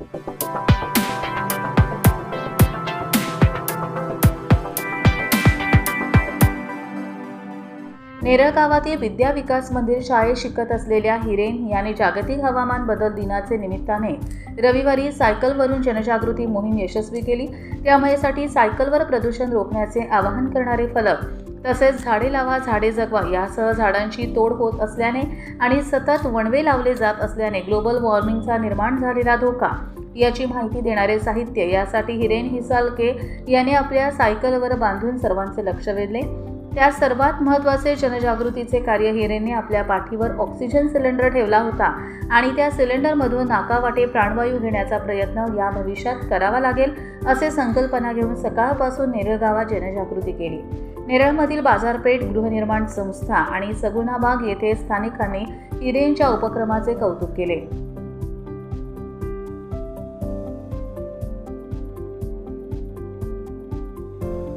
नेरळ गावातील विद्या विकास मंदिर शाळेत शिकत असलेल्या हिरेन याने जागतिक हवामान बदल दिनाचे निमित्ताने रविवारी सायकलवरून जनजागृती मोहीम यशस्वी केली. त्यामुळे साठी सायकलवर प्रदूषण रोखण्याचे आवाहन करणारे फलक तसेच झाडे लावा झाडे जगवा यासह झाडांची तोड होत असल्याने आणि सतत वणवे लावले जात असल्याने ग्लोबल वॉर्मिंगचा निर्माण झालेला धोका. याची माहिती देणारे साहित्य यासाठी हिरेन हिसालके याने आपल्या सायकलवर बांधून सर्वांचे लक्ष वेधले. त्या सर्वात महत्त्वाचे जनजागृतीचे कार्य हिरेने आपल्या पाठीवर ऑक्सिजन सिलेंडर ठेवला होता आणि त्या सिलेंडरमधून नाकावाटे प्राणवायू घेण्याचा प्रयत्न या भविष्यात करावा लागेल असे संकल्पना घेऊन सकाळपासून नेरळ गावात जनजागृती केली. नेरळमधील बाजारपेठ गृहनिर्माण संस्था आणि सगुणाबाग येथे स्थानिकांनी हिरेनच्या उपक्रमाचे कौतुक केले.